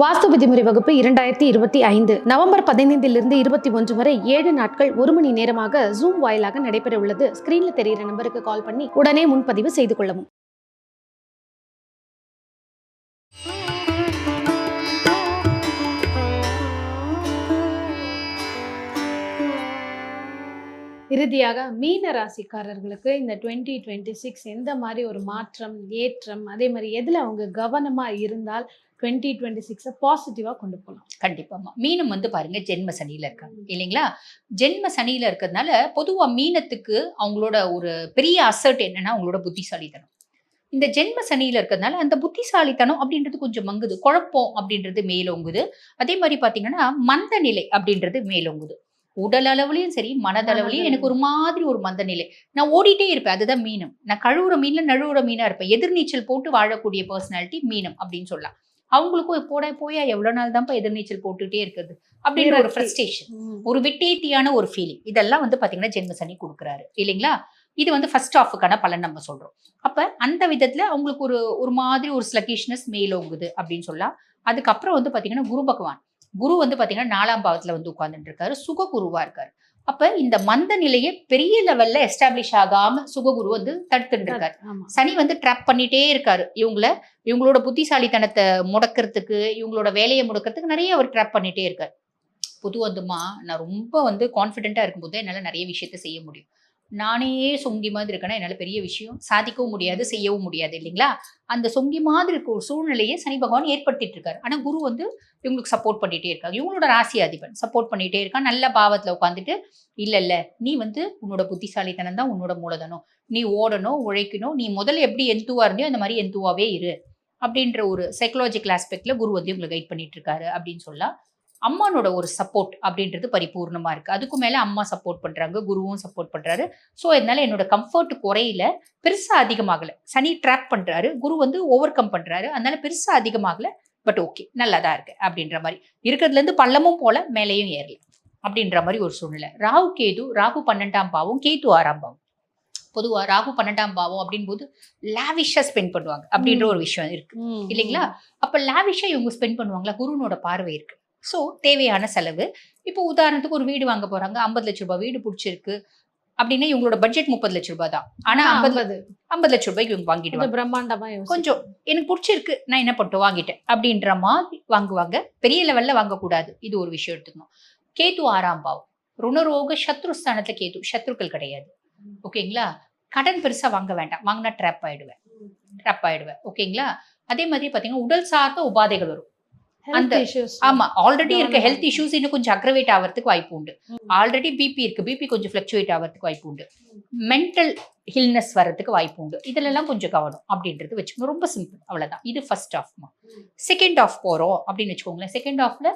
வாஸ்து விதிமுறை வகுப்பு இரண்டாயிரத்தி இருபத்தி ஐந்து நவம்பர் பதினைந்திலிருந்து இருபத்தி ஒன்று வரை ஏழு நாட்கள் ஒரு மணி நேரமாக ஜூம் வாயிலாக நடைபெற உள்ளது ஸ்கிரீன்ல தெரிகிற நம்பருக்கு கால் பண்ணி உடனே முன்பதிவு செய்து கொள்ளவும். இறுதியாக மீன ராசிக்காரர்களுக்கு இந்த டுவெண்ட்டி டுவெண்ட்டி சிக்ஸ் எந்த மாதிரி ஒரு மாற்றம் ஏற்றம் அதே மாதிரி எதில் அவங்க கவனமாக இருந்தால் டுவெண்ட்டி டுவெண்ட்டி சிக்ஸை பாசிட்டிவாக கொண்டு போகலாம் கண்டிப்பாமா மீனம் வந்து பாருங்க ஜென்ம சனியில இருக்காங்க. இல்லைங்களா? ஜென்ம சனியில இருக்கிறதுனால பொதுவா மீனத்துக்கு அவங்களோட ஒரு பெரிய அசர்ட் என்னன்னா அவங்களோட புத்திசாலித்தனம். இந்த ஜென்ம சனியில இருக்கிறதுனால அந்த புத்திசாலித்தனம் அப்படின்றது கொஞ்சம் மங்குது. குழப்பம் அப்படின்றது மேலோங்குது. அதே மாதிரி பாத்தீங்கன்னா மந்த நிலை அப்படின்றது மேலோங்குது. உடல் அளவுலயும் சரி மனதளவுலயும் எனக்கு ஒரு மாதிரி ஒரு மந்த நிலை. நான் ஓடிட்டே இருப்பேன். அதுதான் மீனம். நான் கழுவுற மீன்ல நழுவுற மீனா இருப்பேன். எதிர்நீச்சல் போட்டு வாழக்கூடிய பர்சனாலிட்டி மீனம் அப்படின்னு சொல்லலாம். அவங்களுக்கும் போட போயா எவ்வளவு நாள் தான்ப்பா எதிர்நீச்சல் போட்டுட்டே இருக்குது அப்படின்ற ஒரு. ஃப்ரஸ்ட்ரேஷன் ஒரு விட்டேத்தியான ஒரு ஃபீலிங் இதெல்லாம் வந்து பாத்தீங்கன்னா ஜென்ம சனி கொடுக்குறாரு. இல்லைங்களா? இது வந்து ஃபர்ஸ்ட் ஆஃபுக்கான பலன் நம்ம சொல்றோம். அப்ப அந்த விதத்துல அவங்களுக்கு ஒரு ஒரு மாதிரி ஒரு ஸ்லக்கிஷ்னஸ் மேலோங்குது அப்படின்னு சொல்லலாம். அதுக்கப்புறம் வந்து பாத்தீங்கன்னா குரு பகவான். குரு வந்து பாத்தீங்கன்னா நாலாம் பாவத்துல வந்து உட்கார்ந்துட்டு இருக்காரு சுக குருவா இருக்காரு. அப்ப இந்த மந்த நிலையை பெரிய லெவல்ல எஸ்டாப்ளிஷ் ஆகாம சுககுரு வந்து தடுத்துட்டு இருக்காரு சனி வந்து ட்ராப் பண்ணிட்டே இருக்காரு. இவங்கள இவங்களோட புத்திசாலித்தனத்தை முடக்கிறதுக்கு இவங்களோட வேலையை முடக்கிறதுக்கு நிறைய அவர் ட்ராப் பண்ணிட்டே இருக்காரு. புது வந்துமா நான் ரொம்ப வந்து கான்ஃபிடென்ட்டா இருக்கும்போது என்னால நிறைய விஷயத்த செய்ய முடியும். நானே சொங்கி மாதிரி இருக்கேன்னா என்னால் பெரிய விஷயம். சாதிக்கவும் முடியாது செய்யவும் முடியாது இல்லைங்களா? அந்த சொங்கி மாதிரி இருக்க ஒரு சூழ்நிலையை சனி பகவான் ஏற்படுத்திட்டு இருக்காரு. ஆனால் குரு வந்து இவங்களுக்கு சப்போர்ட் பண்ணிகிட்டே இருக்காங்க இவங்களோட ராசி அதிபன் சப்போர்ட் பண்ணிகிட்டே இருக்கான். நல்ல பாவத்தில் உட்காந்துட்டு இல்லை இல்லை நீ வந்து உன்னோட புத்திசாலித்தனம் தான் உன்னோட மூலதனம். நீ ஓடணும் உழைக்கணும் நீ முதல்ல எப்படி எந்துவா இருந்தியோ அந்த மாதிரி எந்துவாவே இரு. அப்படின்ற ஒரு சைக்கலாஜிக்கல் ஆஸ்பெக்டில் குரு வந்து இவங்களை கைட் பண்ணிட்டு இருக்காரு அப்படின்னு சொல்லலாம். அம்மானோட ஒரு சப்போர்ட் அப்படின்றது பரிபூர்ணமா இருக்கு. அதுக்கும் மேல அம்மா சப்போர்ட் பண்றாங்க குருவும் சப்போர்ட் பண்றாரு. ஸோ இதனால என்னோட கம்ஃபர்ட் குறையில பெருசா அதிகமாகல. சனி ட்ராப் பண்றாரு குரு வந்து ஓவர் கம் பண்றாரு. அதனால பெருசா அதிகமாகல பட் ஓகே நல்லாதான் இருக்கு அப்படின்ற மாதிரி. இருக்கிறதுல இருந்து பள்ளமும் போல மேலேயும் ஏறல அப்படின்ற மாதிரி ஒரு சூழ்நிலை. ராகு கேது ராகு பன்னெண்டாம் பாவம் கேது ஆறாம் பாவம். பொதுவா ராகு பன்னெண்டாம் பாவம் அப்படின் போது லாவிஷா ஸ்பெண்ட் பண்ணுவாங்க அப்படின்ற ஒரு விஷயம் இருக்கு. இல்லைங்களா? அப்ப லாவிஷா இவங்க ஸ்பெண்ட் பண்ணுவாங்களா? குருனோட பார்வை இருக்கு. ஸோ தேவையான செலவு. இப்போ உதாரணத்துக்கு ஒரு வீடு வாங்க போறாங்க. ஐம்பது லட்ச ரூபாய் வீடு பிடிச்சிருக்கு. அப்படின்னா இவங்களோட பட்ஜெட் முப்பது லட்ச ரூபாய் தான். ஆனா ஐம்பது ஐம்பது. லட்ச ரூபாய்க்கு இவங்க கொஞ்சம் பிரம்மாண்டமா. கொஞ்சம் எனக்கு பிடிச்சிருக்கு. நான் என்ன பண்ணிட்டு வாங்கிட்டேன். அப்படின்ற மாதிரி வாங்குவாங்க. பெரிய லெவல்ல வாங்கக்கூடாது. இது ஒரு விஷயம் எடுத்துக்கணும். கேது ஆறாம் பாவம். ருணரோக சத்ருஸ்தானத்துல கேது சத்ருக்கள் கிடையாது. ஓகேங்களா? கடன் பெருசா வாங்க வேண்டாம். வாங்கினா ட்ராப் ஆயிடுவேன். ட்ராப் ஆயிடுவேன். ஓகேங்களா? அதே மாதிரி பாத்தீங்கன்னா உடல் சார்ந்த உபாதைகள் வரும். அந்த-. ஆமா ஆல்ரெடி இருக்க ஹெல்த் இஷ்யூஸ் இன்னும் கொஞ்சம் அக்ரவேட் ஆகிறதுக்கு வாய்ப்பு உண்டு. ஆல்ரெடி பிபி இருக்கு. பிபி கொஞ்சம் ஃபிளக்சுவேட் ஆகிறதுக்கு வாய்ப்பு உண்டு. மென்டல் ஹில்னஸ் வர்றதுக்கு வாய்ப்பு உண்டு. இதுலலாம் கொஞ்சம் கவனம் அப்படின்றது வச்சுக்கணும் ரொம்ப சிம்பிள் அவ்வளவுதான். இது ஃபர்ஸ்ட் ஆஃப்மா செகண்ட் ஆஃப் போறோம் அப்படின்னு வச்சுக்கோங்களேன். செகண்ட் ஆஃப்ல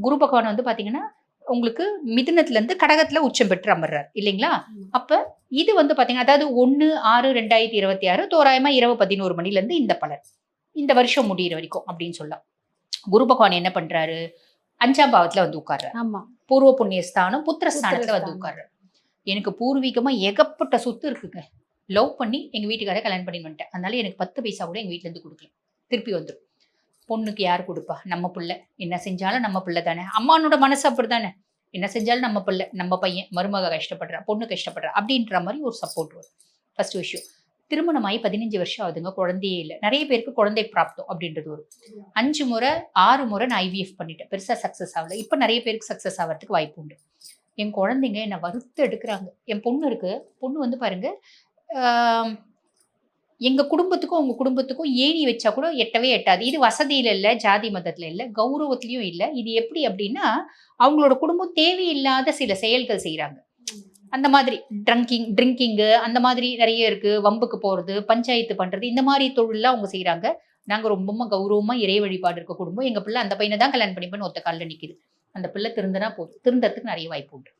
குரு பகவான் வந்து பாத்தீங்கன்னா உங்களுக்கு மிதுனத்துல இருந்து கடகத்துல உச்சம் பெற்று அமர்றார். இல்லைங்களா. அப்ப இது வந்து பாத்தீங்கன்னா அதாவது ஒன்னு ஆறு ரெண்டாயிரத்தி இருபத்தி ஆறு தோராயமா இரவு பதினோரு மணில இருந்து இந்த பலன். இந்த வருஷம் முடியிற வரைக்கும் அப்படின்னு சொல்லலாம். குரு பகவான் என்ன பண்றாரு? அஞ்சாம் பாவத்துல வந்து உட்கார்றாரு. ஆமா. பூர்வ புண்ணிய ஸ்தானம் புத்திரஸ்தானத்துல வந்து புத்திரஸ்தானம். உட்கார்றாரு. எனக்கு பூர்வீகமா ஏகப்பட்ட சொத்து இருக்குங்க. லவ் பண்ணி எங்க வீட்டுக்கார கல்யாணம் பண்ணி வந்துட்டேன். அதனால எனக்கு பத்து பைசா கூட எங்க வீட்ல இருந்து கொடுக்கல. திருப்பி வந்துடும் பொண்ணுக்கு யார் கொடுப்பா? நம்ம பிள்ளை. என்ன செஞ்சாலும் நம்ம பிள்ளை தானே. அம்மானோட மனசு அப்படிதானே என்ன செஞ்சாலும் நம்ம பிள்ளை. நம்ம பையன் மருமக கஷ்டப்படுறா பொண்ணு கஷ்டப்படுறா அப்படின்ற மாதிரி ஒரு சப்போர்ட் வரும். ஃபர்ஸ்ட் விஷயம் திருமணமாகி பதினஞ்சு வருஷம் ஆகுதுங்க குழந்தையே இல்லை. நிறைய பேருக்கு குழந்தை பிராப்தம் அப்படின்றது ஒரு. அஞ்சு முறை ஆறு முறை நான் ஐவிஎஃப் பண்ணிட்டேன். பெருசாக சக்ஸஸ் ஆகல. இப்போ நிறைய பேருக்கு சக்ஸஸ் ஆகிறதுக்கு வாய்ப்பு உண்டு. என் குழந்தைங்க என்னை வறுத்து எடுக்கிறாங்க. என் பொண்ணு இருக்குது பொண்ணு வந்து பாருங்க எங்கள் குடும்பத்துக்கும் உங்கள் குடும்பத்துக்கும் ஏணி வச்சா கூட எட்டவே எட்டாது. இது வசதியில் இல்லை ஜாதி மதத்தில் இல்லை கௌரவத்துலேயும் இல்லை. இது எப்படி அப்படின்னா அவங்களோட குடும்பம் தேவையில்லாத சில செயல்கள் செய்கிறாங்க அந்த மாதிரி ட்ரங்கிங் ட்ரிங்கிங்கு அந்த மாதிரி நிறைய இருக்கு. வம்புக்கு போறது பஞ்சாயத்து பண்றது இந்த மாதிரி தொழிலாம் அவங்க செய்றாங்க. நாங்க ரொம்ப கௌரவமா இறை வழிபாடு இருக்க குடும்பம். எங்க பிள்ளை அந்த பையனை தான் கல்யாணம் பண்ணிப்பேன்னு ஒத்த காலில் நிக்குது. அந்த பிள்ளை திருந்தினா போதும். திருந்தறதுக்கு நிறைய வாய்ப்பு உண்டு.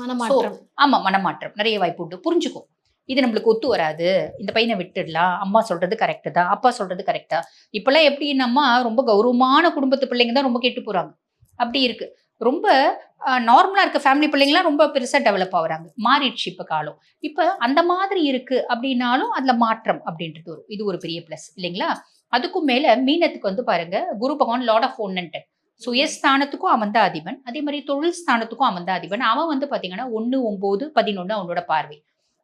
மனமாற்றம். ஆமா மனமாற்றம். நிறைய வாய்ப்பு உண்டு. புரிஞ்சுக்கும். இது நம்மளுக்கு ஒத்து வராது. இந்த பையனை விட்டுடலாம். அம்மா சொல்றது கரெக்டு தான். அப்பா சொல்றது கரெக்டா இப்பெல்லாம் எப்படின்னம்மா ரொம்ப கௌரவமான குடும்பத்து பிள்ளைங்க தான் ரொம்ப கெட்டு போறாங்க. அப்படி இருக்கு. ரொம்ப நார்மலாக இருக்க ஃபேமிலி பிள்ளைங்களாம் ரொம்ப பெருசாக டெவலப் ஆகுறாங்க. மாறிடுச்சு இப்போ காலம். இப்போ அந்த மாதிரி இருக்குது அப்படின்னாலும் அதில் மாற்றம் அப்படின்றது வரும் இது ஒரு பெரிய ப்ளஸ் இல்லைங்களா? அதுக்கும் மேலே மீனத்துக்கு வந்து பாருங்க குரு பகவான் லார்ட் ஆஃப் ஒன்னன்ட்டு சுயஸ்தானத்துக்கும் அவன் தான் அதிபன் அதே மாதிரி தொழில் ஸ்தானத்துக்கும் அவன் அதிபன் அவன் வந்து பார்த்தீங்கன்னா ஒன்று ஒம்பது பதினொன்று அவனோட பார்வை.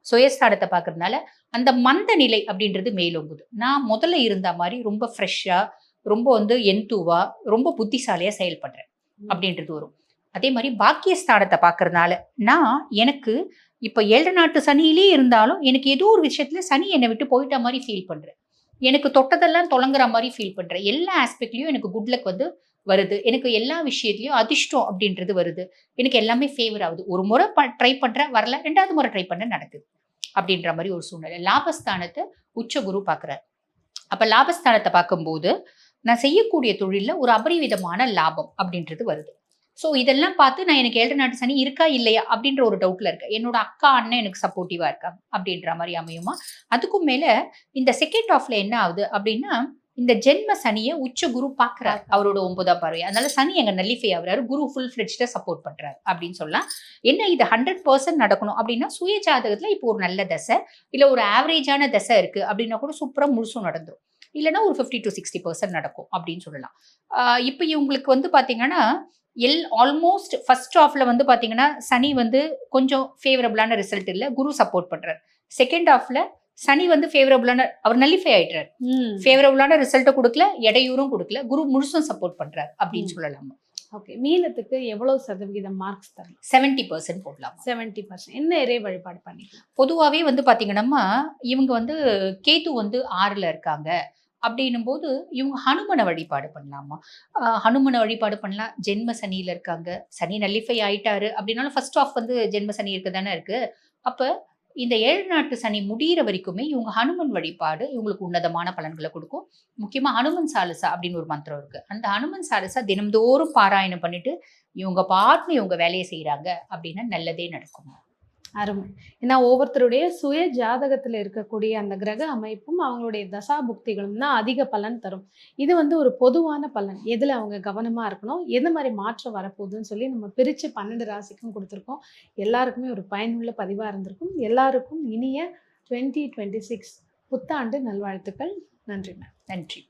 சுயஸ்தானத்தை பார்க்கறதுனால அந்த மந்த நிலை அப்படின்றது மேலோங்குது. நான் முதல்ல இருந்த மாதிரி ரொம்ப ஃப்ரெஷ்ஷாக ரொம்ப வந்து எந்தூவா ரொம்ப புத்திசாலியாக செயல்படுறேன். அப்படின்றது வரும். அதே மாதிரி பாக்கியஸ்தானத்தை பார்க்கறதுனால நான் எனக்கு இப்போ ஏழு நாட்டு சனியிலே இருந்தாலும் எனக்கு ஏதோ ஒரு விஷயத்துல சனி என்னை விட்டு போயிட்ட மாதிரி ஃபீல் பண்றேன். எனக்கு தொட்டதெல்லாம் தொடங்குற மாதிரி ஃபீல் பண்றேன். எல்லா ஆஸ்பெக்ட்லயும் எனக்கு குட் லக் வந்து வருது. எனக்கு எல்லா விஷயத்துலயும் அதிர்ஷ்டம் அப்படின்றது வருது. எனக்கு எல்லாமே ஃபேவர் ஆகுது. ஒரு முறை ட்ரை பண்ணுறேன் வரல. ரெண்டாவது முறை ட்ரை பண்ண நடக்குது. அப்படின்ற மாதிரி ஒரு சூழ்நிலை. லாபஸ்தானத்தை உச்ச குரு பார்க்குறாரு. அப்ப லாபஸ்தானத்தை பார்க்கும்போது நான் செய்யக்கூடிய தொழிலில் ஒரு அபரிவிதமான லாபம் அப்படின்றது வருது. ஸோ இதெல்லாம் பார்த்து நான் எனக்கு ஏழு நாட்டு சனி இருக்கா இல்லையா அப்படின்ற ஒரு டவுட்ல இருக்கேன். என்னோட அக்கா அண்ணன் எனக்கு சப்போர்ட்டிவா இருக்கா அப்படின்ற மாதிரி அமையுமா? அதுக்கும் மேல இந்த செகண்ட் ஆஃப்ல என்ன ஆகுது அப்படின்னா இந்த ஜென்ம சனியை உச்ச குரு பார்க்கறாரு. அவரோட ஒன்பதாம் பார்வை அதனால சனி எங்க நல்லிஃபை ஆகுறாரு. குரு ஃபுல் ஃபிளெட்ஜ்ட சப்போர்ட் பண்றாரு அப்படின்னு சொல்லலாம். என்ன இது ஹண்ட்ரட் பர்சன்ட் நடக்கணும் அப்படின்னா சுய ஜாதகத்துல இப்போ ஒரு நல்ல தசை இல்ல ஒரு ஆவரேஜான தசை இருக்கு அப்படின்னா கூட சூப்பரா முழுசும் நடந்துடும் இல்லைன்னா ஒரு ஃபிஃப்டி டு சிக்ஸ்டி பர்சன்ட் நடக்கும் அப்படின்னு சொல்லலாம். இப்போ இவங்களுக்கு வந்து பாத்தீங்கன்னா எல் ஆல்மோஸ்ட் ஃபர்ஸ்ட் ஆஃப்ல வந்து பாத்தீங்கன்னா சனி வந்து கொஞ்சம் ஃபேவரபிளான ரிசல்ட் இல்ல குரு சப்போர்ட் பண்றாரு. செகண்ட் ஆஃப்ல சனி வந்து ஃபேவரபிளான அவர் நல்லிஃபை ஆயிட்டாரு. ஃபேவரபிளான ரிசல்ட்டை கொடுக்கல இடையூறும் கொடுக்கல குரு முழுசும் சப்போர்ட் பண்றாரு அப்படின்னு. சொல்லலாம்? ஓகே மீனத்துக்கு எவ்வளவு சதவிகிதம் மார்க்ஸ் தரலாம் செவன்டி பர்சன்ட் போடலாம். செவன்டி பர்சன்ட் என்ன இறை வழிபாடு பண்ணிக்கலாம்? பொதுவாகவே வந்து பார்த்தீங்கன்னா இவங்க வந்து கேது வந்து ஆறுல இருக்காங்க. அப்படின்னும் போது இவங்க ஹனுமனை வழிபாடு பண்ணலாமா? ஹனுமனை வழிபாடு பண்ணலாம். ஜென்ம சனியில இருக்காங்க. சனி நல்லிஃபை ஆயிட்டாரு. அப்படின்னாலும் ஃபர்ஸ்ட் ஆஃப் வந்து ஜென்ம சனி இருக்கு தானே இருக்கு. அப்ப இந்த ஏழு நாட்டு சனி முடியிற வரைக்குமே இவங்க ஹனுமன் வழிபாடு இவங்களுக்கு உன்னதமான பலன்களை கொடுக்கும். முக்கியமாக ஹனுமன் சாலிசா அப்படின்னு ஒரு மந்திரம் இருக்குது அந்த ஹனுமன் சாலிசா தினம்தோறும் பாராயணம் பண்ணிட்டு இவங்க பார்த்து இவங்க வேலையை செய்கிறாங்க அப்படின்னா நல்லதே நடக்கும். அருமை. ஏன்னா ஒவ்வொருத்தருடைய சுய ஜாதகத்தில் இருக்கக்கூடிய அந்த கிரக அமைப்பும் அவங்களுடைய தசா புக்திகளும் தான் அதிக பலன் தரும். இது வந்து ஒரு பொதுவான பலன். எதில் அவங்க கவனமாக இருக்கணும்? எது மாதிரி மாற்றம் வரப்போகுதுன்னு சொல்லி நம்ம பிரித்து பன்னெண்டு ராசிக்கும் கொடுத்துருக்கோம். எல்லாருக்குமே ஒரு பயனுள்ள பதிவாக இருந்திருக்கும். எல்லாருக்கும் இனிய டுவெண்ட்டி டுவெண்ட்டி சிக்ஸ் புத்தாண்டு நல்வாழ்த்துக்கள். நன்றி மேம் நன்றி.